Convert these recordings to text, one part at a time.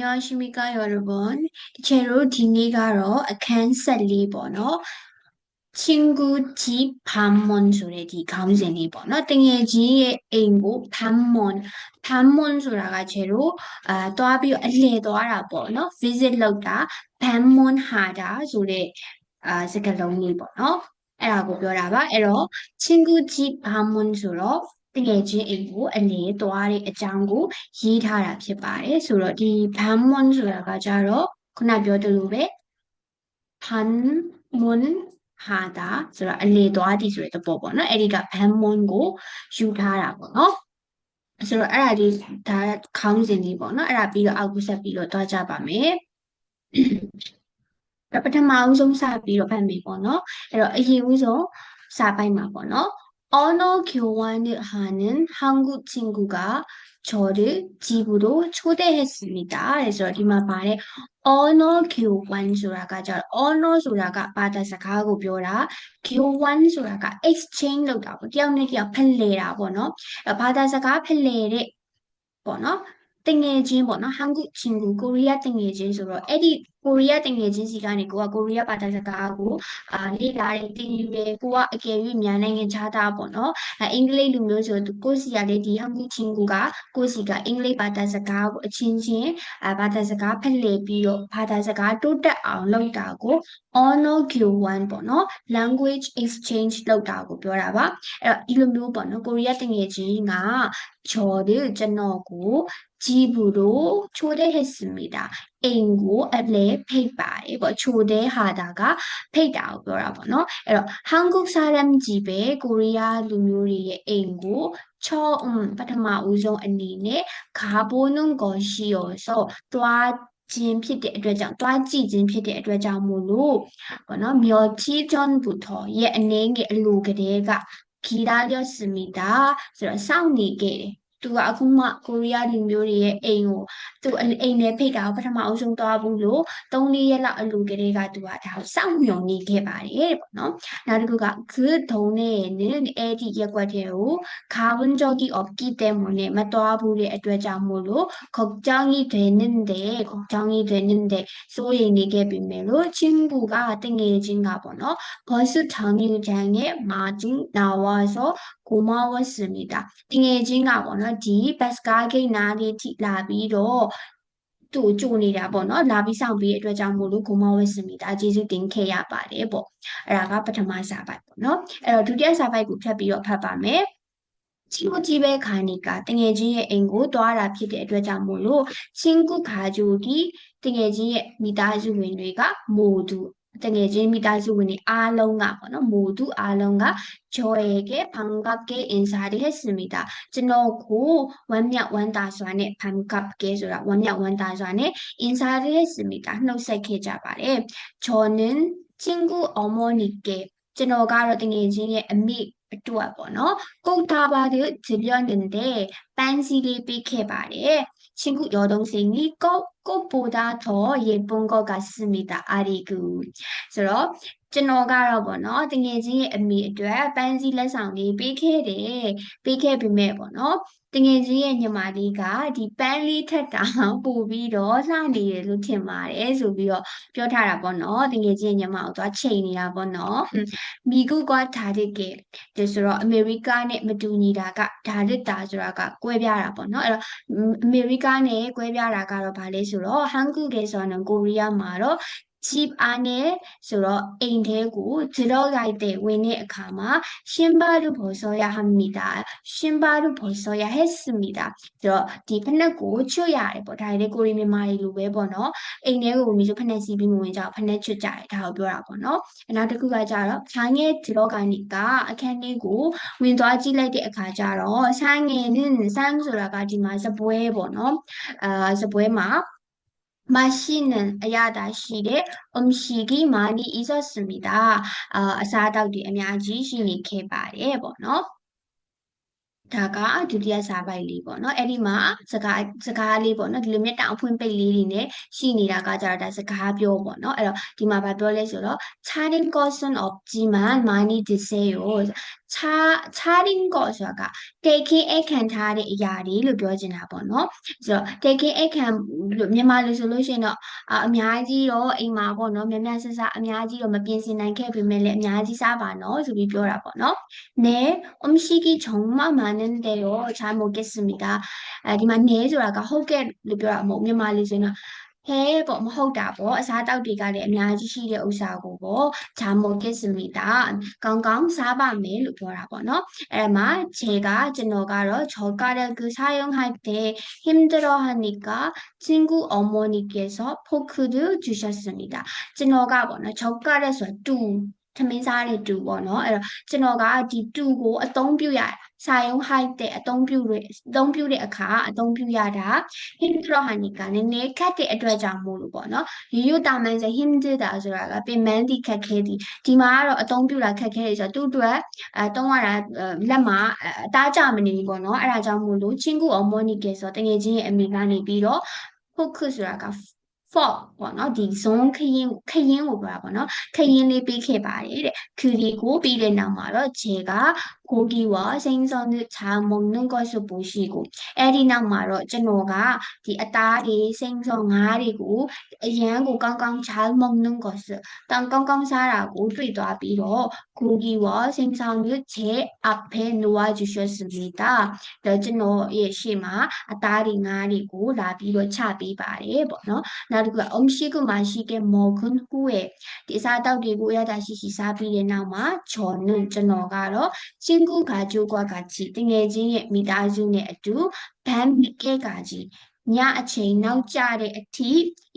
မြောင်ရှိမိကရော်ရဘွန်တချေတို့ဒီနေ့ကတော့အခန်း74ပေါ့နော်ချင်းကူကြီးဖမ်မွန်ဆိုတဲ့ဒီခေါင်းစဉ်လေးပေါ့နော်တငယ်ချင်းရဲ့အိမ်ကိုဖမ်မွန်ဖမ်မွန်ဆိုတာကချေတို့အာတွားပြီးအလှည့်သွားတာပေါ့နော် visit လုပ်တာဖမ်မွန်ဟာတာဆိုတဲ့အာစကားလုံးလေးပေါ့နော်အဲ့ဒါကိုပြောတာပါအဲ့တော့ချင်းကူကြီးဖမ်မွန်ဆိုတော့ တငယ်ချင်းအိမ်ကိုအနေသွားတဲ့အကြောင်းကိုရေးထားတာဖြစ်ပါတယ်ဆိုတော့ဒီ Banmun ဆိုတာကကြတော့ခုနပြောသလိုပဲ Banmun ဟာတာဆိုတော့အနေသွားသည်ဆိုတဲ့သဘောပေါ့နော်အဲ့ဒီက Banmun ကိုယူထားတာပေါ့နော်ဆိုတော့အဲ့ဒါဒီဒါခေါင်းစဉ်လေးပေါ့နော်အဲ့ဒါပြီးတော့အောက်ကိုဆက်ပြီးတော့တွားကြပါမယ်ပထမအဆုံးစပြီးတော့ဖတ်မယ်ပေါ့နော်အဲ့တော့အရင်ဦးဆုံးစာပိုင်းမှာပေါ့နော် 언어 교환을 하는 한국 친구가 저를 집으로 초대했습니다. 그래서 이마 말에 언어 교환 소라가 저 언어 소라가 받아서 가고 벼라 교환 소라가 exchange လုပ်တာပေါ့တယောက်နဲ့တယောက်ဖက်လေတာပေါ့နော်ဘာသာစကားဖက်လေတဲ့တငယ်ချင်းပေါ့နော်한국 친구 ကိုရီးယားတငယ်ချင်းဆိုတော့အဲ့ဒီ ကိုရီးယားတငယ်ချင်းစီကနေကိုကကိုရီးယားဘာသာစကားကိုအာလေ့လာတယ်သင်ယူတယ်ကိုကအကယ်၍မြန်နိုင်ငံခြားသားပေါ့နော်အင်္ဂလိပ်လူမျိုးဆိုကိုစီကလေဒီဟောင်းချင်းကကိုစီကအင်္ဂလိပ်ဘာသာစကားကိုအချင်းချင်းအာဘာသာစကားဖလှယ်ပြီးတော့ဘာသာစကားတိုးတက်အောင်လုပ်တာကို Honor Q1 ပေါ့နော် language exchange လုပ်တာကိုပြောတာပါအဲ့တော့ဒီလိုမျိုးပေါ့နော်ကိုရီးယားတငယ်ချင်းကကျော်တယ်ကျွန်တော်ကိုကြည့်ဘူးလို့ချိုးတဲ့ဟစ်စမီတာအိမ်ကိုအလဲဖိတ်ပါတယ်ပေါ့ချိုတဲ့ဟာတာကဖိတ်တာကိုပြောတာပေါ့နော်အဲ့တော့ Hanguk Saram ကြီးပဲကိုရီးယားလူမျိုးတွေရဲ့အိမ်ကိုချောပထမဦးဆုံးအနေနဲ့ဂါဘိုနုံကိုရှိရောဆိုသွားခြင်းဖြစ်တဲ့အတွက်ကြောင့်တွားကြည့်ခြင်းဖြစ်တဲ့အတွက်ကြောင့်မို့လို့ဘောနော်မျော်ချီဂျွန်ဘူထော်ရဲ့အနေငယ်အလိုကလေးကဂီတာလျော့စမီတာဆိုတော့စောင့်နေခဲ့တယ် သူကအခုမှကိုရီးယားလူမျိုးတွေရဲ့အိမ်ကိုသူအိမ်နဲ့ဖိတ်တာကိုပထမအဆုံးသွားဘူးလို့၃၄ရက်လောက်အလူကလေးကသူကဒါကိုစောင့်မျှော်နေခဲ့ပါတယ်ပေါ့နော်နောက်တစ်ခုက good ဒုံနဲ့အဲ့ဒီရက်ွက်တဲ့ကို carbon dioxide of key တဲ့မနဲ့မသွားဘူးတဲ့အတွက်ကြောင့်မို့လို့ခေါက်ကြောင်ကြီးတွေနေတဲ့ခေါက်ကြောင်ကြီးတွေနေတဲ့စိုးရိမ်နေခဲ့ပြီမယ်လို့ချင်းဘူးကတငယ်ချင်းကပေါ့နော်ဘောဆုထောင်ကြီးချန်ရဲ့မာဂျင်နာဝါဆို 고마웠습니다. တငယ်ချင်းကပေါ့နော်ဒီဘတ်စကားဂိတ်နားလေးထိလာပြီးတော့သူ့ကြိုနေတာပေါ့နော်လာပြီးဆောင်ပြီးအတွက်ကြောင့်မို့လို့ဂုမဝစ်စမီဒါကျေးဇူးတင်ခဲ့ရပါတယ်ပေါ့အဲ့ဒါကပထမစာပိုက်ပေါ့နော်အဲ့တော့ဒုတိယစာပိုက်ကိုဖြတ်ပြီးတော့ဖတ်ပါမယ်친구 집에 가니까တငယ်ချင်းရဲ့အိမ်ကိုတွားတာဖြစ်တဲ့အတွက်ကြောင့်မို့လို့친구 가족이တငယ်ချင်းရဲ့မိသားစုဝင်တွေကမို့သူ တကယ်ချင်းမိသားစုဝင်တွေအားလုံးကပေါ့နော်မို့သူအားလုံးက joy ကဖန်ကပ်ကဲ inside ဟဲ့စမိတာကျွန်တော်ကိုဝမ်းမြဝမ်းသာစွာနဲ့ဖန်ကပ်ကဲဆိုတာဝမ်းမြဝမ်းသာစွာနဲ့ inside ဟဲ့စမိတာနှုတ်ဆက်ခဲ့ကြပါတယ် jonin ချင်းကူအမောနီကဲကျွန်တော်ကတော့တကယ်ချင်းရဲ့အမိအတွက်ပေါ့နော်ကုတ်သားပါတယ်ဂျီလျော့နေတဲ့ပန်းစီလေးပေးခဲ့ပါတယ် 친구 여동생이 꽃, 꽃보다 더 예쁜 것 같습니다. 아리구. ဆိုတော့ ကျွန်တော်ကတော့ပေါ့နော်တငယ်ချင်းရဲ့အမိအတွက်ပန်းစည်းလက်ဆောင်လေးပေးခဲ့တယ်ပေးခဲ့ပေမဲ့ပေါ့နော်တငယ်ချင်းရဲ့ညီမလေးကဒီပန်းလေးထက်တောင်ပို့ပြီးတော့လှနေတယ်လို့ထင်ပါတယ်ဆိုပြီးတော့ပြောထားတာပေါ့နော်တငယ်ချင်းညီမကိုသွားချိန်နေတာပေါ့နော်မိကုကဒါရစ်ကဒီဆိုတော့အမေရိကနဲ့မတူညီတာကဒါရစ်တာဆိုတာကကွဲပြားတာပေါ့နော်အဲ့တော့အမေရိကနဲ့ကွဲပြားတာကတော့ဗာလဲဆိုတော့ဟန်ကူကေဆိုတော့ကိုရီးယားမှာတော့ cheap အားနဲ့ဆိုတော့အိမ်ထဲကို zero right တဲ့ဝင်တဲ့အခါမှာရှင်ဘာရုဘောဆောရဟမိတာရှင်ဘာရုဘောဆောရဟက်စမိတာဆိုတော့ဒီဖနက်ကိုချွတ်ရတယ်ပေါ့ဒါတွေကိုရီမြန်မာတွေလိုပဲပေါ့နော်အိမ်ထဲကိုမျိုးဆိုဖနက်စီပြီးမဝင်ကြအောင်ဖနက်ချွတ်ကြတယ်ဒါကိုပြောတာပေါ့နော်နောက်တစ်ခုကကြတော့ဆိုင်ငယ် zero ကနေကအခန်းလေးကိုဝင်သွားကြည့်လိုက်တဲ့အခါကျတော့ဆိုင်ငယ်နဲ့ဆိုင်ဆိုတာကဒီမှာစပွဲပေါ့နော်အာစပွဲမှာ 맛있는 야다시레 음식이 많이 있었습니 다. 어, 사다우디 아미아지 시니케 바레 보 노. 다가 드디어 사바일리 보 노. 에리마 스가 스가리 보 노. 리밋 다운 푼 베일리네 시니라가 자다 스가벼 보 노. 에러 디마 바벼레 소로 차린 것은 없지만 많이 드세 요. 차, 차린 거ဆိုတာက taking အခန့်ထားတဲ့အရာတွေလို့ပြောချင်တာပေါ့နော်ဆိုတော့ taking အခန့်လို့မြန်မာလိုဆိုလို့ရှိရင်တော့အများကြီးတော့အိမ်မှာပေါ့နော်များများဆဆအများကြီးတော့မပြင်ဆင်နိုင်ခဲ့ပေမဲ့လည်းအများကြီးစားပါနော်ဆိုပြီးပြောတာပေါ့နော်네 음식이 정말 많은데요 잘 먹겠습니다အဲဒီမှာ네ဆိုတာကဟုတ်ကဲ့လို့ပြောတာမဟုတ်မြန်မာလိုဆိုရင်တော့ ဟဲပေါ့မဟုတ်တာပေါ့အစားတောက်တွေကလည်းအများကြီးရှိတဲ့ဥစ္စာကိုပေါ့ဂျာမိုကစ်စမီတာကောင်းကောင်းစားပါမယ်လို့ပြောတာပေါ့နော်အဲ့မှာခြေကကျွန်တော်ကတော့ဂျောကာတဲ့ကူစားယုံဟိုက်တဲ့ဟင်ဒရောဟနီကာချင်းကူအမောနီကေဆောဖိုကူဒူဂျူရှတ်စမီတာကျွန်တော်ကပေါ့နော်ဂျောကာတဲ့ဆိုတူထမင်းစားတဲ့တူပေါ့နော်အဲ့တော့ကျွန်တော်ကဒီတူကိုအသုံးပြုရတာ စာရုံး height တဲ့အသုံးပြုတွေအသုံးပြုတဲ့အခါအသုံးပြုရတာ hindrohani ကနည်းနည်းခက်တဲ့အတွက်ကြောင့်မို့လို့ပေါ့နော်ရိုးရိုးတာမန်စ hinder တာဆိုတာကပင်မန်းတိခက်ခဲသည်ဒီမှာကတော့အသုံးပြုတာခက်ခဲတယ်ဆိုတော့သူ့အတွက်အဲသုံးရတာလက်မှာအသားကြမနေဘူးပေါ့နော်အဲ့ဒါကြောင့်မို့လို့ချင်းကူအောင် monitor ဆိုတော့တကယ်ချင်းရဲ့အမိကနေပြီးတော့ focus ဆိုတာက for ပေါ့နော်ဒီ zone ခရင်ခရင်ကိုပြောတာပေါ့နော်ခရင်လေးပေးခဲ့ပါတယ်တဲ့ query ကိုပြီးတဲ့နောက်မှာတော့ J က 고기와 생선을 다 먹는 것을 보시고 에리나 말어 진호가 이 아따리 생선 아리고 양고 깡깡 잘 먹는 것을 땅 깡깡 사라고 뒤돌아비로 고기와 생선을 제 앞에 놓아주셨습니 다. 진호의 시마 아따리 아리고 라비로 차비바래 뭐너 나르가 음식을 맛있게 먹은 후에 디사다리고 야다시 시사비레나마 저는 진호가로 친ချင်းကူကကျိုးကွာကကြီးတငယ်ချင်းရဲ့မိသားစုနဲ့အတူဘန်းမိကဲကကြီးညအချိန်နောက်ကျတဲ့အထိ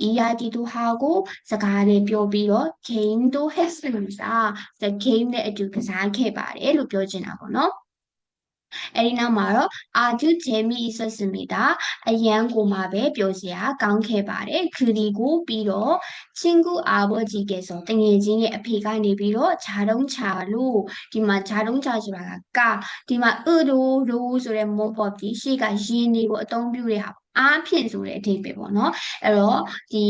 ဤရာတီတို့ဟာကိုစကားတွေပြောပြီးတော့ game တို့ hessens အာ the game နဲ့အတူကစားခဲ့ပါတယ်လို့ပြောချင်တာပေါ့နော် အဲဒီနောက်မှာတော့အာကျူဂျေမီဆစမီတာအရန်ကိုမှာပဲပြောစရာကောင်းခဲ့ပါတယ်ခူဒီကိုပြီးတော့ချင်းကူအာဘောကြီးကဲဆိုတငယ်ချင်းရဲ့အဖေကနေပြီးတော့ဂျာတုံးချာလို့ဒီမှာဂျာတုံးချာဆိုတာကကဒီမှာအူဒိုဒိုဆိုတဲ့မောပေါ်ပြီးရှေ့ကရင်းတွေကိုအသုံးပြုတဲ့ဟာ အားဖြင့်ဆိုတဲ့အဓိပ္ပာယ်ပေါ့နော်အဲ့တော့ဒီ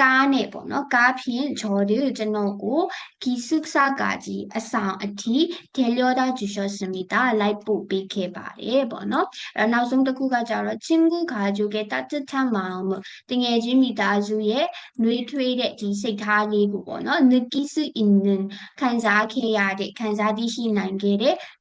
ကားနဲ့ပေါ့နော်ကားဖြင့်ဂျော်ဒီကျွန်တော်ကိုဂီစုဆာကာကြီးအဆောင်အထိဒေလျောတာဂျူရှော့စမီတာလိုက်ပို့ပေးခဲ့ပါတယ်ပေါ့နော်အဲ့နောက်ဆုံးတစ်ခုကကြတော့ချင်းကူခါဂျူကတတထမောင်တငယ်ချင်းမိသားစုရဲ့နှွေးထွေးတဲ့ဒီစိတ်ထားလေးကိုပေါ့နော်နကိစုအင်းနခံစားခဲ့ရတဲ့ခံစားသိရှိနိုင်ခဲ့တဲ့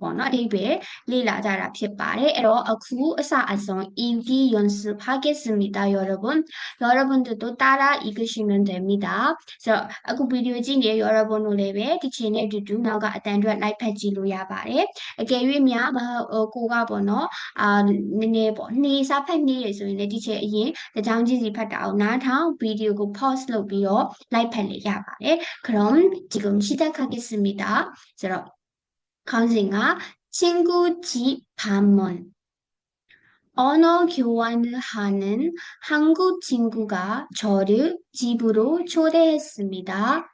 ပေါ့နော်အဓိပ္ပာယ်လေ့လာကြတာဖြစ်ပါတယ်အဲ့တော့အခုအစအဆုံး EV 연습하겠습니다 여러분 여러분들도 따라 읽으시면 됩니다 그래서 အခုဗီဒီယိုကြည့်နေရ 여러분 တို့လည်းပဲဒီချိန်နဲ့အတူတူနောက်ကအတန်အတွက် like ဖတ်ကြည့်လို့ရပါတယ်အကယ်၍များကိုကပေါ့နော်အာနည်းနည်းပေါ့နှေးစားဖတ်နေရဆိုရင်လည်းဒီချိန်အရင်တကြောင်ကြည့်စီဖတ်တာအောင်နားထောင်ဗီဒီယိုကို pause လုပ်ပြီးတော့ like ဖတ်လေရပါတယ်그럼지금시작하겠습니다 그래서 강진아 친구 집 방문 언어 교환을 하는 한국 친구가 저를 집으로 초대했습니다.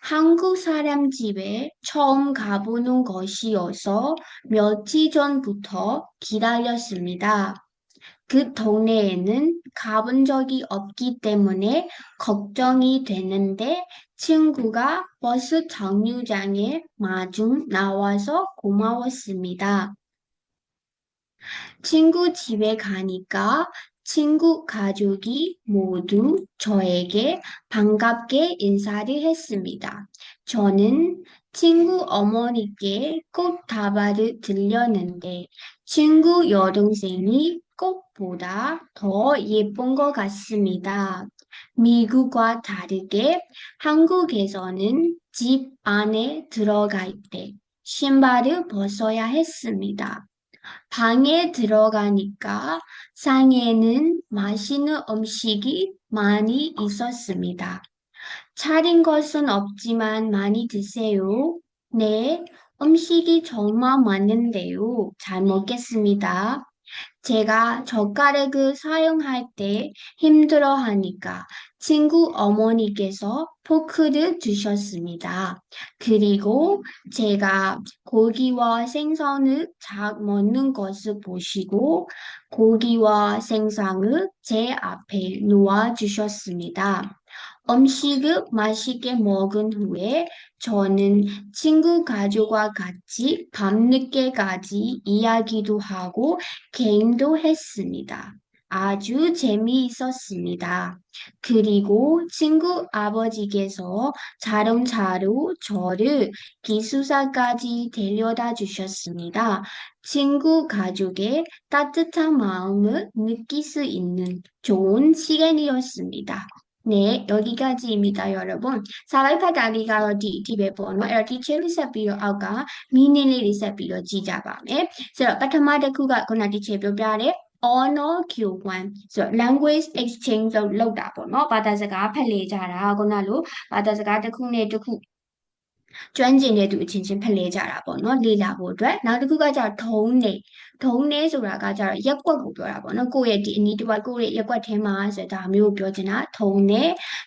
한국 사람 집에 처음 가보는 것이어서 며칠 전부터 기다렸습니다. 그 동네에는 가본 적이 없기 때문에 걱정이 되는데 친구가 버스 정류장에 마중 나와서 고마웠습니다. 친구 집에 가니까 친구 가족이 모두 저에게 반갑게 인사를 했습니다. 저는 친구 어머니께 꽃다발을 들렸는데 친구 여동생이 꽃보다 더 예쁜 것 같습니다. 미국과 다르게 한국에서는 집 안에 들어갈 때 신발을 벗어야 했습니다. 방에 들어가니까 상에는 맛있는 음식이 많이 있었습니다. 차린 것은 없지만 많이 드세요. 네, 음식이 정말 많은데요. 잘 먹겠습니다. 제가 젓가락을 사용할 때 힘들어 하니까 친구 어머니께서 포크를 주셨습니다. 그리고 제가 고기와 생선을 잘 먹는 것을 보시고 고기와 생선을 제 앞에 놓아 주셨습니다. 음식을 맛있게 먹은 후에 저는 친구 가족과 같이 밤늦게까지 이야기도 하고 게임도 했습니다. 아주 재미있었습니다. 그리고 친구 아버지께서 자동차로 저를 기숙사까지 데려다 주셨습니다. 친구 가족의 따뜻한 마음을 느낄 수 있는 좋은 시간이었습니다. နဲ့ယောဂီကကြည်မိတာရောတော့ပေါ့စာလိုက်ဖတ်တာလေးကတော့ဒီအထိပဲပေါ့နော်အဲ့တော့ teacher လေးဆက်ပြီးတော့အောက်က meaning လေးတွေဆက်ပြီးတော့ကြည့်ကြပါမယ်ဆိုတော့ပထမတစ်ခုကခုန teacher ပြောပြတဲ့ honor Q1 ဆိုတော့ language exchange လောက်လောက်တာပေါ့နော်ဘာသာစကားဖတ်လေကြတာခုနလိုဘာသာစကားတစ်ခုနဲ့တစ်ခုကျွမ်းကျင်တဲ့သူအချင်းချင်းဖလှယ်ကြတာပေါ့နော်လေ့လာဖို့အတွက်နောက်တစ်ခုကကျတော့ထုံးနေထုံးနေဆိုတာကကျတော့ရက်ကွက်ကိုပြောတာပေါ့နော်ကိုယ့်ရဲ့ဒီအနီးတစ်ဝိုက်ကိုယ့်ရဲ့ရက်ကွက်ထဲမှာဆိုတာမျိုးကိုပြောချင်တာထုံးနေ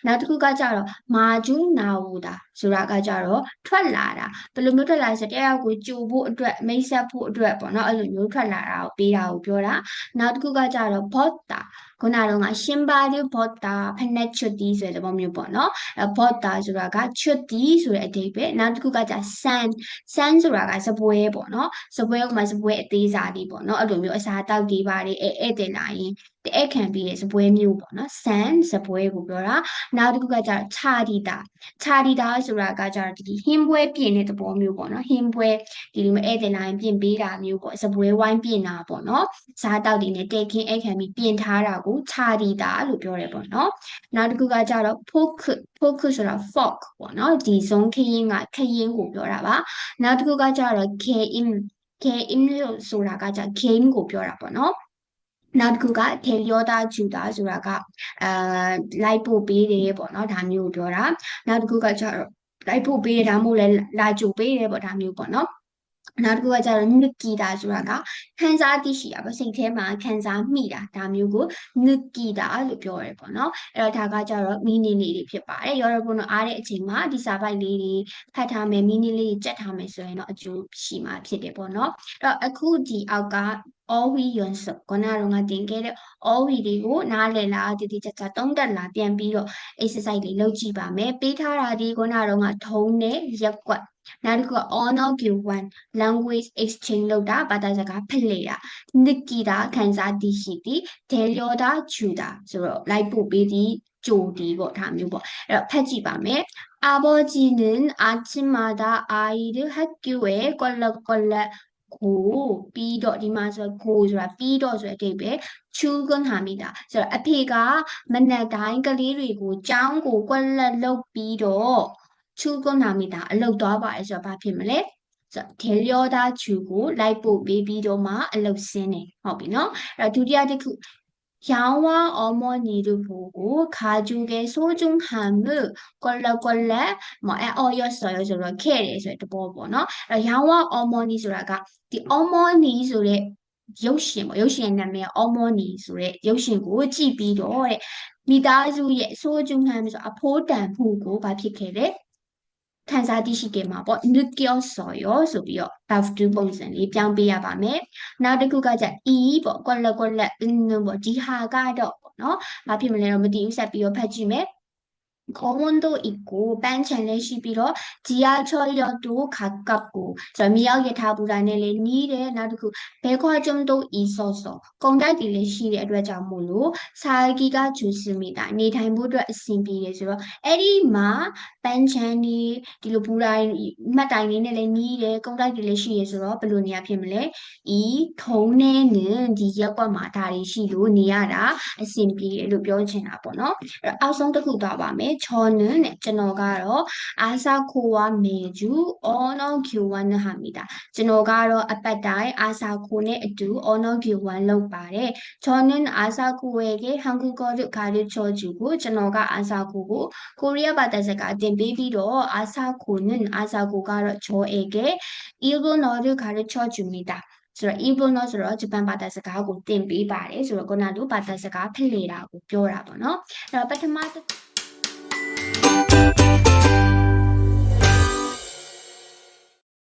နောက်တစ်ခုကကျတော့မာဂျူးနာဝူတာဆိုတာကကြတော့ထွက်လာတာဘယ်လိုမျိုးထွက်လာဆိုတရားကိုကြိုဖို့အတွက်မိတ်ဆက်ဖို့အတွက်ပေါ့နော်အဲ့လိုမျိုးထွက်လာတာကိုပေးတာကိုပြောတာနောက်တစ်ခုကကြတော့ botta ခုနကတော့ရှင်ပါဒီ botta ဖက်နဲ့ချွတ်တီဆိုတဲ့သဘောမျိုးပေါ့နော်အဲ botta ဆိုတာကချွတ်တီဆိုတဲ့အဓိပ္ပာယ်နောက်တစ်ခုကကြ san san ဆိုတာကစပွဲပေါ့နော်စပွဲဥမာစပွဲအသေးစားလေးပေါ့နော်အဲ့လိုမျိုးအစားတောက်တွေပါတယ်အဲဧည့်သည်လာရင်တဲ့အခန့်ပြီးတဲ့စပွဲမျိုးပေါ့နော် san စပွဲကိုပြောတာနောက်တစ်ခုကကြတော့ charita charita ဆိုတာကကြတော့ဒီဟင်းပွဲပြင်တဲ့သဘောမျိုးပေါ့နော်ဟင်းပွဲဒီလိုမျိုးဧည့်သည်လာရင်ပြင်ပေးတာမျိုးပေါ့စပွဲဝိုင်းပြင်တာပေါ့နော်စားတောက်တွေနဲ့တဲခင်းအခန့်ပြီးပြင်ထားတာကို charita လို့ပြောတယ်ပေါ့နော်နောက်တစ်ခုကကြတော့ poke poke ဆိုတာ fork ပေါ့နော်ဒီ zone ခရင်ကခရင်ကိုပြောတာပါနောက်တစ်ခုကကြတော့ game game ဆိုတာကကြ game ကိုပြောတာပေါ့နော်နောက်တစ်ခုကထေလျောတာဂျူတာဆိုတာကအာလိုက်ပို့ပေးတယ်ပေါ့နော်ဒါမျိုးကိုပြောတာနောက်တစ်ခုကကျတော့လိုက်ပို့ပေးတယ်ဒါမှမဟုတ်လဲလာကြိုပေးတယ်ပေါ့ဒါမျိုးပေါ့နော် နောက်တစ်ခုကကျတော့နစ်ကီတာဆိုတာကခံစားသိရှိတာပေါ့စိတ်ထဲမှာခံစားမိတာဒါမျိုးကိုနစ်ကီတာလို့ပြောရဲပေါ့နော်အဲ့တော့ဒါကကျတော့မီနီလေးတွေဖြစ်ပါတယ်ရောရဘုံတော့အားတဲ့အချိန်မှာဒီစာပိုက်လေးတွေဖတ်ထားမယ်မီနီလေးကြက်ထားမယ်ဆိုရင်တော့အကျိုးရှိမှာဖြစ်တယ်ပေါ့နော်အဲ့တော့အခုဒီအောက်က all we ယွန်စခုနကတော့ငါတင်ခဲ့တဲ့ all we တွေကိုနားလည်လားတည်တည်ကြကြသုံးတက်လားပြန်ပြီးတော့ exercise လေးလုပ်ကြည့်ပါမယ်ပေးထားတာဒီခုနကတော့ငါထုံးနဲ့ရက်ကွက် နောက်တစ်ခုက honor give one language exchange လုပ်တာဘာသာစကားဖလှယ်တာနစ်ကီတာခန်းစားသိရှိသည်ဒေလျောတာချူတာဆိုတော့လိုက်ပို့ပေးသည်ကြိုဒီပေါ့ဒါမျိုးပေါ့အဲ့တော့ဖတ်ကြည့်ပါမယ်အာဘောဂျီနင်အာချင်မာတာအာရီဒဟက်ကျူဝဲကောလကောလကိုပြီးတော့ဒီမှာဆိုကိုဆိုတာပြီးတော့ဆိုတဲ့အတိတ်ပဲချူကွန်ဟာမိတာဆိုတော့အဖေကမနက်တိုင်းကလေးတွေကိုကြောင်းကိုကွက်လက်လုပ်ပြီးတော့ chu konamida အလုပ်သွားပါတယ်ဆိုတော့ဘာဖြစ်မလဲဆိုတော့ဒေလျောတာချူကိုလိုက်ပို့ပေးပြီးတော့မှအလုပ်ဆင်းတယ်ဟုတ်ပြီနော်အဲ့တော့ဒုတိယတစ်ခုရောင်းဝါအမောနီတို့ဘူကိုခါကျူကဲဆိုကျုံဟမ်မကလကလမအော်ရဆော်ရဆိုတော့ခဲ့တယ်ဆိုတဲ့ဘောပေါ့နော်အဲ့တော့ရောင်းဝါအမောနီဆိုတာကဒီအမောနီဆိုတဲ့ရုပ်ရှင်ပေါ့ရုပ်ရှင်နာမည်အော်မောနီဆိုတဲ့ရုပ်ရှင်ကိုကြည့်ပြီးတော့တဲ့မိသားစုရဲ့ဆိုကျုံဟမ်ဆိုအဖိုးတန်မှုကိုဘာဖြစ်ခဲ့လဲ ခန်းစားသိရှိခဲ့မှာပေါ့ nucleus ဆိုရောဆိုပြီးတော့ buff 2ပုံစံလေးပြောင်းပေးရပါမယ်နောက်တစ်ခုကကြ e ပေါ့ကွက်လက်ကွက်လက်ပေါ့ဒီဟာကတော့ပေါ့နော်ဘာဖြစ်မလဲတော့မသိဘူးဆက်ပြီးတော့ဖတ်ကြည့်မယ် 공원도 있고 빤찬레 시비로 지하철역도 가깝고 미역 예타부라네 니레 나도 그 백화점도 있어서 공다딜레 시리 အတွက်ကြောင့်မို့လို့ 살기가 좋습니다. နေထိုင်ဖို့အတွက်အဆင်ပြေတယ်ဆိုတော့အဲ့ဒီမှာပန်းချန်ဒီဒီလိုဘူတိုင်းမှတ်တိုင်လေးနဲ့လည်းနီးတယ်ကုန်တိုက်တွေလည်းရှိရဆိုတော့ဘယ်လိုနေရဖြစ်မလဲဤထုံးနဲ့နဲ့ဒီရက်ကွက်မှာဒါတွေရှိလို့နေရတာအဆင်ပြေတယ်လို့ပြောချင်တာပေါ့နော်အဲ့တော့အောက်ဆုံးတစ်ခုသွားပါမယ် 저는 네, 저너가로 아사코와 매주 언어 교환을 합니다. 저너가로 아빠다의 아사코네 두 언어 교환을 바래. 저는 아사코에게 한국어를 가르쳐 주고 저너가 아사코고 코리아 바다사가 된 베비로 아사코는 아사코가 저에게 일본어를 가르쳐 줍니다. ဆိုတော့ Ibon ဆိုတော့ဂျပန်ဘာသာစကားကိုသင်ပေးပါတယ်ဆိုတော့ခုနကဘာသာစကားဖလှယ်တာကိုပြောတာပေါ့နော်အဲ့တော့ပထမ ။ Thank you.